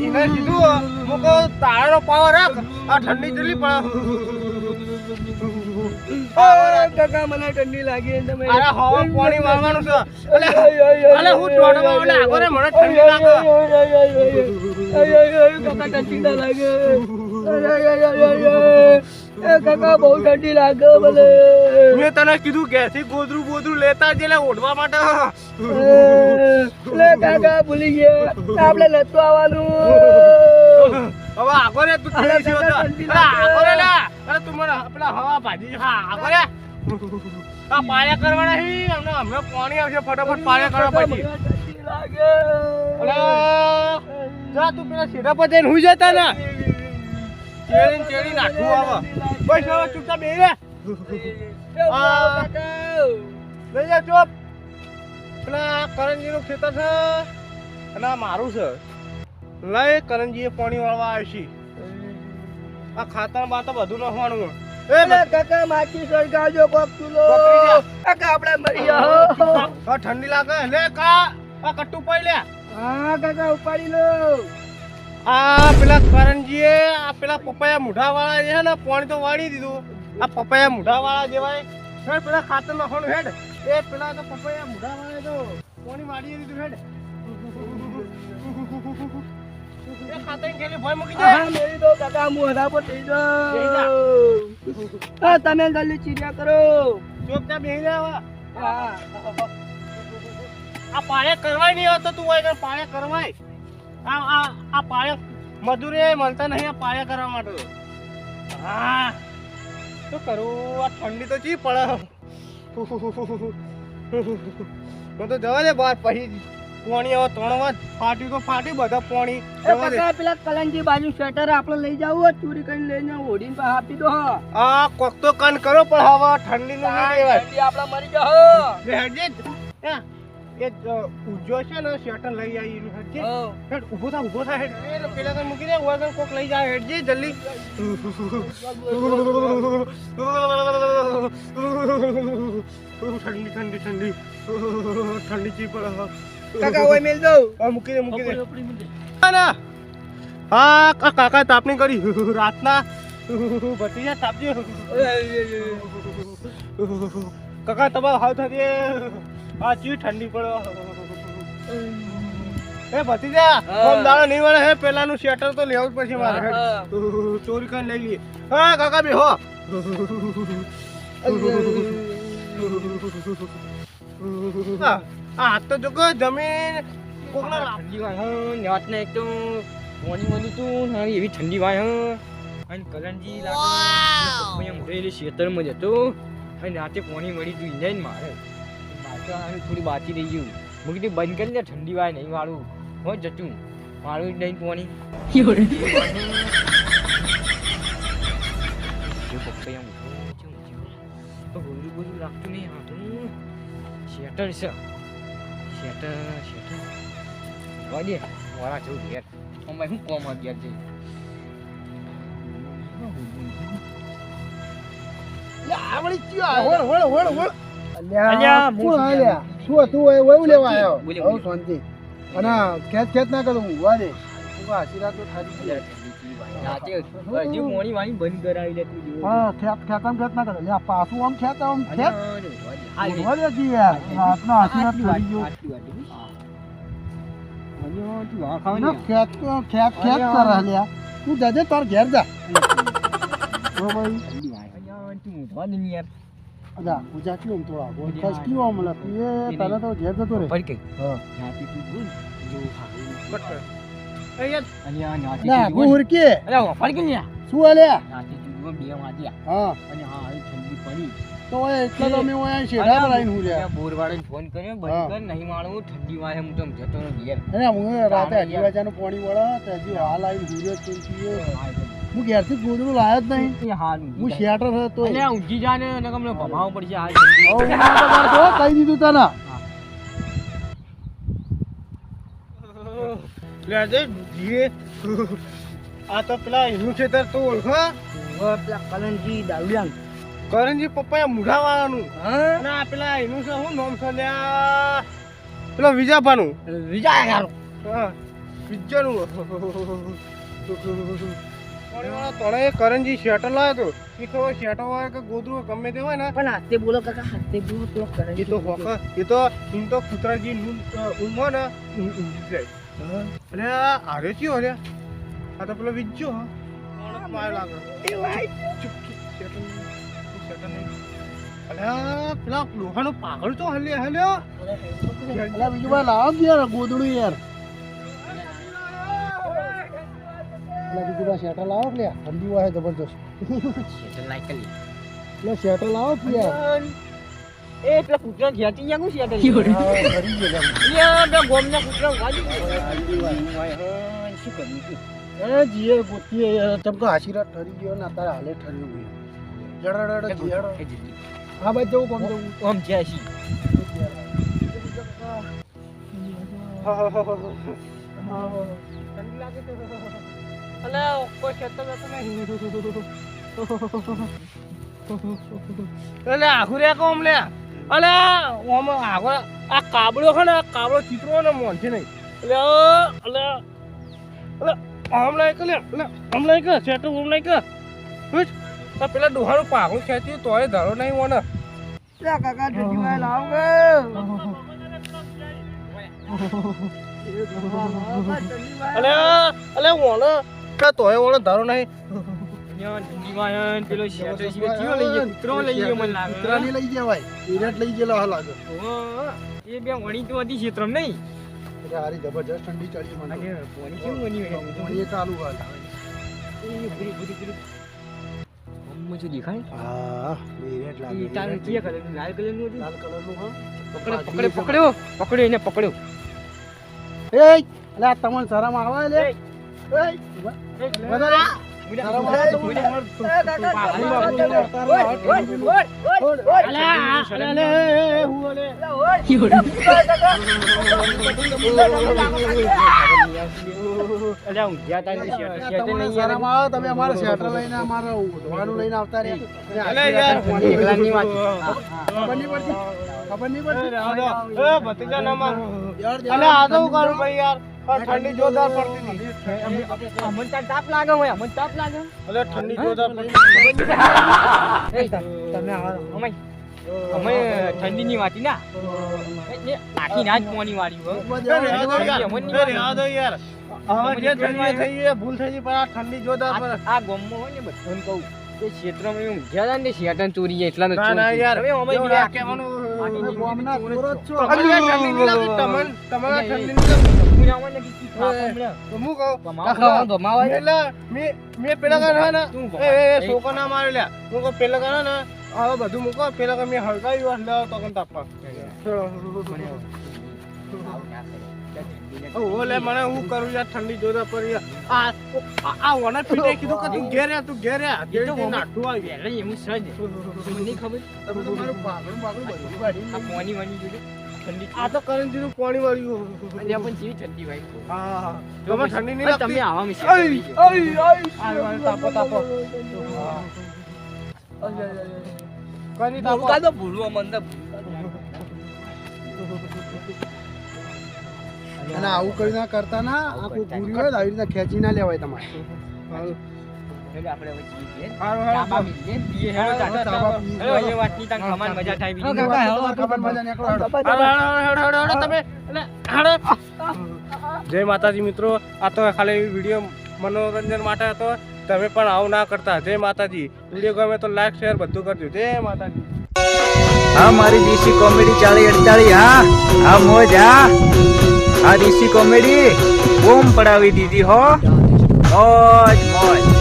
એને કીધું હું કહું પાવર રાખ આ ઠંડી ચલી પડે કાકા મને ઠંડી લાગી તમે અરે હવા પાણી વાળવાનું છે એટલે હું ઓલે આગળ મને ઠંડી લાગે કાકા ના લાગે એ કાકા બહુ ઠંડી લાગે ભલે. મેં તને કીધું ઘેરથી ગોદરું ગોદરું લેતા જ એટલે ઓઢવા માટે. લે કાકા ભૂલી ગયા. આપણે નતું આવવાનું. હવે આગળ રે તું કેવી છે. આગળ રે લે. અરે તું મને પેલા હવા ભાજી હા આગળ રે. આ પાયા કરવાના છે અમને હમણાં પાણી આવશે. ફટાફટ પાયા કરવા પછી. લાગે. અરે જા તું પેલા સીધા પર જઈને હું જતા ને ચેડી ચેડી નાખું આવે બસ હવે ચૂપચાપ બેહી રે. આ. લઈ જા ચોપ. પેલા કરંજીનું ખેતર છે. અને મારું છે. લઈ કરંજીએ પાણી વાળવા આવે આ ખાતર બાતર બધું નાખવાનું એ કાકા માચી સળગાવજો કોક ચૂલો. કાકા આપણે મરી જાઓ. ઠંડી લાગે. લે કા આ કટ્ટુ પડી લે. હા કાકા ઉપાડી લો. આ પેલા કરણજીએ આ પેલા પપૈયા મુઢા વાળા છે ને પાણી તો વાળી દીધું. આ પપૈયા મુઢા વાળા જેવાય. હેડ પેલા ખાતર નાખવાનું હેડ. એ પેલા તો પપૈયા મુઢા વાળા તો પાણી વાળી દીધું હેડ. એ ખાતર ખેલી ભય મૂકી દે હા મેરી દો કાકા હરા પર થઈ દો તમે જલ્દી ચીડિયા કરો. ચોક ત્યાં બેહી જા હવે. હા. આ પાળે કરવાય નહીં હોતો તું હોય પાળે કરવાય. આ આ આ પાયા મજૂરી મળતા નહીં આ પાયા કરવા માટે. હા. શું કરું? આ ઠંડી તો ચી પડે. હું તો જવા દે બહાર પછી પોણી હવે ત્રણ વાર ફાટ્યું તો ફાટ્યું બધા પોણી કાકા પેલા કલંજી બાજુ સ્વેટર આપણે લઈ જાવું ચોરી કરીને લઈને ઓઢીને પાછા આપી દો હા. આ કોક તો કાન કરો પણ હવે ઠંડી નું નહીં આપણે મરી હેડજે. એ ઉજો છે ને શેટર લઈ આવી એનું. હેડ ઊભો થા ઊભો થા હેડ. એ તો પેલા કઈ મૂકી દે કઈ કોક લઈ જાય હેડજે જલ્દી. ઠંડી ઠંડી ઠંડી. ઠંડી ચી પડે કાકા ઓય મેલ મૂકી દે મૂકી દે. ના, ના. હા કા- કાકા તાપણી કરી. રાતના. ભત્રીજા તાપજો. કાકા તમારો હાવ થતી આ ચી ઠંડી પડે. એ ભત્રીજા હા. કોમ દાડો નહીં મળે હે પેલાનું શેટર તો લેવું જ પડશે મારે. ચોરી કરીને લઈ લઈએ. હા કાકા બેહો હા. આ હાથ તો જો કે જમીન કોકના લાગ- ઠંડી વાય ને એક તો મોની મોની તું એવી ઠંડી વાય હં. અને કરંજી લાગે. અહીંયા મોઢેલી ખેતરમાં જતો. અને રાતે પોણી મળી તું ઇને મારે. મારે થોડી બાકી રહી ગયું. મેં કીધું બંધ કરી દે ઠંડી વાય નહીં વાળું હો જતું. મારું નહીં પોણી. તો લાગતું નહીં. હાથું શેટર છે. શેટર શેટર. વાગે વાળા જવું ઘેર. અમે શું કોમ ઘેર જઈ આવડી ચિયો હોળ હોળ હોળ વળ અલ્યા, શું આલ્યા? શું હતું હોય એવું લેવા આવ્યો? બહુ શાંતિ અને ખેત ખેત ના કરું ઊંઘવા દે. ઊંઘવા આશીર્વાદ તો થાકી ગયા. રાતે હજી મોણી વાણી બંધ કરાવી લે તું જેવો. હા ખેત ખેતમ ખેત ના કરે. લ્યા પાછું આમ ખેત આમ ખેત અલ્યા, રે, વાગે. હાલ રે. ઊંઘવા દે જી યાર. રાતનો આશીર્વાદ આટલી થઈ વાત, ગયો આટલી વાત, હે. અલ્યા, તું આ ખાવા ના, નહીં ખેત તો ખેત ખેત અરે, કરે લ્યા તું જજે તાર ઘેર જા. તું ઊંઘવા યાર. અજા પૂજા તો આ પૂજા. ખસ કેવો મળે તું એ તારે તો ઘેર જતો રે ફરી હા. રાતે તું બોલ, જો અલ્યા, રાતે ના કે અલ્યા, શું તું બે વાગ્યા. હા. અને હા, આવી ઠંડી પડી. તો એટલે તો મેં ઓય શેઢા પર આવીને હું રહ્યા ત્યાં ફોન કર્યો બંધ કર નહીં માણું ઠંડી વાય હું તો જતો રહું ઘેર. અરે હું રાતે અઢી વાગ્યાનું પાણી વળે તો હજી હાલ આવીને હુર્યો જ છું હું ઘેરથી ગોદડું લાયો જ નહીં. હાલ હું શેટર હતો અલ્યા ઊંઘી જા ને નકર મને ભમાવો પડશે હાલ તો કહી દીધું તને. આ તો પેલા એનું ખેતર તો ઓળખો પેલા કલંજી દાવડિયાન કરણજી પપ્પાએ મુઢા વાળાનું હા? અને પેલા એનું શું નામ છે પેલો વિજાપાનું વિજા યાર હા વિજ્જાનું તણે કરણજી શેટર લાવ્યો હતો એ ખબર શેટર હોય કે ગોદરું ગમે તે હોય ને. પણ હાથે બોલો કાકા હાથે બોલો પેલો કરે તો હોક એ તો એમ તો કૂતરાજી ઊંઘો ને ઊંઘ જાય. અરે આ ચિયો અરે. આ તો પેલો વિજ્જો હા. મારે લાગે. ચૂપ ચૂપ આ પેલા લોહાનો પાગળ તો હલે હલ્યો અલા બીજું ભાઈ લાવો યાર ગોદડું યાર. અલા બીજું ભાઈ શેટર લાવો લ્યા ઠંડી હોય જબરજસ્ત. એટલે શેટર લાવો યાર. એ પેલા કૂતરા ઘેટી ગયા હું શેટર હા, ફરી ગયો તમે. યા બે ગોમના કૂતરા વાજી શું કર્યું એ જીએ ગોતીએ યાર. હાશીરા ઠરી ગયો ને અત્યારે હાલે ઠર્યું હોય જડડડ જીયાડો. હા ભાઈ જવું કોમ જવું. આમ જ્યાં છી. તો અલે કોઈ ખેતર બેતો નહીં અલે આખું રે કોમ લે? અલે ઓમ આગળ આ કાબળો છે ને આ કાબળો ચિત્રો ને મોન છે નહીં એટલે એટલે એટલે આમ લાય કે લે અલે આમ લાય કે સેટો આમ લાય કે પેલા ડોહાનું પાકું ખેંચ્યું તોય ધરો નહીં મોને કાકા ઠંડી વાય લાવ અલે અલે ઓને કે તોય ઓને ધરો નહીં. તો જબરજસ્ત ઠંડી ચડી મને ચાલુ આમ જો દેખાય? હા ઇરેટ લાગે. એ તારું કયા કલરનું? લાલ કલરનું હતું? લાલ કલરનું હા. પકડ્યો, પકડ્યો, પકડ્યો. પકડ્યો એને પકડ્યો એ આ તમને શરમ આવે લે? એ. વધારે. શરમ આવે તમને? પાઘડી બાઘડી ઉતારવા હાથ ઠંડી પેલું. અલે આ- અલે અલે એ, એ, હું ગયા તા ને શેટર- નહીં યાર. શરમ તમે અમારે શેટર લઈને અમારે ધોવાનું લઈને આવતા રહ્યા અલે યાર એકલાની વાત. ખબર નહીં પડતી ખબર નહીં એ પડતી એ ભતીજા ના માર. યાર, અલે આ તો કરું ભાઈ યાર ઠંડી જોરદાર પડતી હતી અમને તાપ લાગે હોય અમને તાપ લાગે અલે ઠંડી જોરદાર પડતી તમે આવો અમે અમે ઠંડીની વાટી ના. આખી વાળી જે ભૂલ થઈ પણ આ ઠંડી આ હોય ને બધાને કહું કે ક્ષેત્રમાં એવું ઊંઘ્યા ને શેટન ચોરી એટલા ના ના યાર અમે એવું ગયા ના કહેવાનું. તમે ગામના ચોરો જ. તમને આ ઠંડી નહીં લાગતી? તમને- તમને આ ઠંડી નહીં લાગતી? હું આવવા ને કીધી થાપ હમણાં. તો હું કહું ગમાવા ગમાવા પેલા મેં પેલા કાન ને? છોકરો ના મારે લ્યા. હું કહું પેલા કરો ને હવે બધું મૂકો. પેલા કાન મેં હળગાવ્યું એટલે તો કન તાપવા ઓ લે મને હું કરું યાર ઠંડી જોતા પડી યાર. આ આ- આ ઓને પીટે કીધું કે તું ઘેર આ તું ઘેર આ ઘેર જઈને નાઠું એમ સજ મને ખબર? તો મારું પાઘડું બાઘડું બધું બાડી. આ પોની વાની જોડે ઠંડી આ તો કરંજીનું પાણી વાળ્યું અલ્યા પણ જેવી ઠંડી ભાઈ હા હા તમે ઠંડી નહીં તમે આવા મિસ અઈ, અઈ. આ વાર તાપો તાપો કની તાપો તો ભૂલવા તો. અને આવું કરી ના કરતા ના આ કોઈ ભૂરી હોય આવી રીતના ખેંચી ના લેવાય તમારે. જય માતાજી મિત્રો. આ તો ખાલી વીડિયો મનોરંજન માટે હતો. તમે પણ આવું ના કરતા. જય માતાજી. વીડિયો ગમે તો લાઈક શેર બધું કરજો. જય માતાજી. હા, મારી ડીસી કોમેડી ચાલી અડતાળી. હા હા, મોજ, હા. આ ડીસી કોમેડી બૂમ પડાવી દીધી, હો. મોજ મોજ.